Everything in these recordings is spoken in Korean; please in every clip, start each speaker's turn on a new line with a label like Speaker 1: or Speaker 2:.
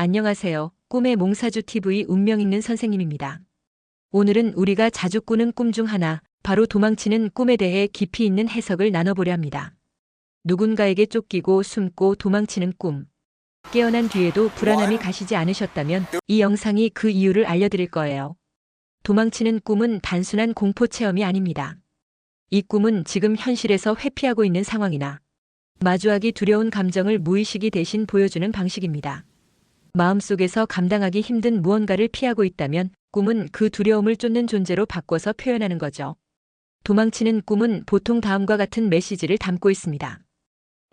Speaker 1: 안녕하세요. 꿈의 몽사주 TV 운명 있는 선생님입니다. 오늘은 우리가 자주 꾸는 꿈 중 하나, 바로 도망치는 꿈에 대해 깊이 있는 해석을 나눠보려 합니다. 누군가에게 쫓기고 숨고 도망치는 꿈. 깨어난 뒤에도 불안함이 가시지 않으셨다면 이 영상이 그 이유를 알려드릴 거예요. 도망치는 꿈은 단순한 공포 체험이 아닙니다. 이 꿈은 지금 현실에서 회피하고 있는 상황이나 마주하기 두려운 감정을 무의식이 대신 보여주는 방식입니다. 마음속에서 감당하기 힘든 무언가를 피하고 있다면 꿈은 그 두려움을 쫓는 존재로 바꿔서 표현하는 거죠. 도망치는 꿈은 보통 다음과 같은 메시지를 담고 있습니다.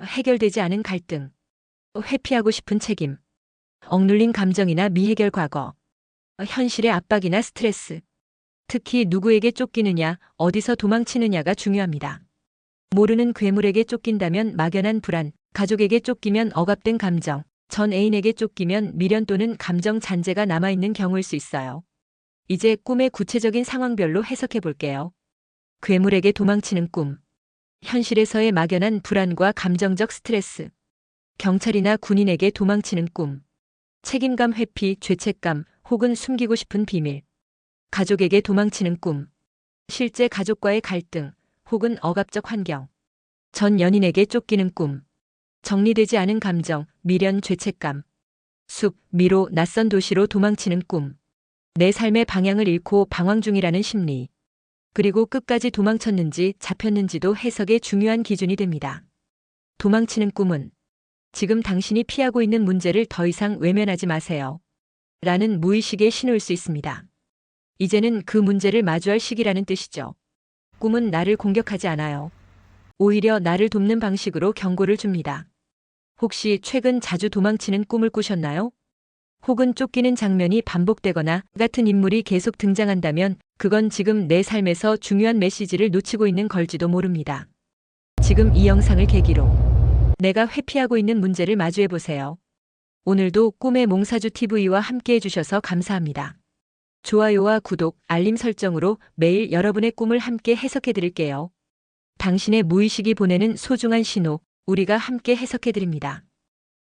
Speaker 1: 해결되지 않은 갈등, 회피하고 싶은 책임, 억눌린 감정이나 미해결 과거, 현실의 압박이나 스트레스, 특히 누구에게 쫓기느냐, 어디서 도망치느냐가 중요합니다. 모르는 괴물에게 쫓긴다면 막연한 불안, 가족에게 쫓기면 억압된 감정, 전 애인에게 쫓기면 미련 또는 감정 잔재가 남아있는 경우일 수 있어요. 이제 꿈의 구체적인 상황별로 해석해 볼게요. 괴물에게 도망치는 꿈. 현실에서의 막연한 불안과 감정적 스트레스. 경찰이나 군인에게 도망치는 꿈. 책임감 회피, 죄책감, 혹은 숨기고 싶은 비밀. 가족에게 도망치는 꿈. 실제 가족과의 갈등, 혹은 억압적 환경. 전 연인에게 쫓기는 꿈. 정리되지 않은 감정, 미련, 죄책감. 숲, 미로, 낯선 도시로 도망치는 꿈. 내 삶의 방향을 잃고 방황 중이라는 심리. 그리고 끝까지 도망쳤는지 잡혔는지도 해석의 중요한 기준이 됩니다. 도망치는 꿈은 지금 당신이 피하고 있는 문제를 더 이상 외면하지 마세요. 라는 무의식의 신호일 수 있습니다. 이제는 그 문제를 마주할 시기라는 뜻이죠. 꿈은 나를 공격하지 않아요. 오히려 나를 돕는 방식으로 경고를 줍니다. 혹시 최근 자주 도망치는 꿈을 꾸셨나요? 혹은 쫓기는 장면이 반복되거나 같은 인물이 계속 등장한다면 그건 지금 내 삶에서 중요한 메시지를 놓치고 있는 걸지도 모릅니다. 지금 이 영상을 계기로 내가 회피하고 있는 문제를 마주해 보세요. 오늘도 꿈의 몽사주 TV와 함께 해 주셔서 감사합니다. 좋아요와 구독, 알림 설정으로 매일 여러분의 꿈을 함께 해석해 드릴게요. 당신의 무의식이 보내는 소중한 신호, 우리가 함께 해석해 드립니다.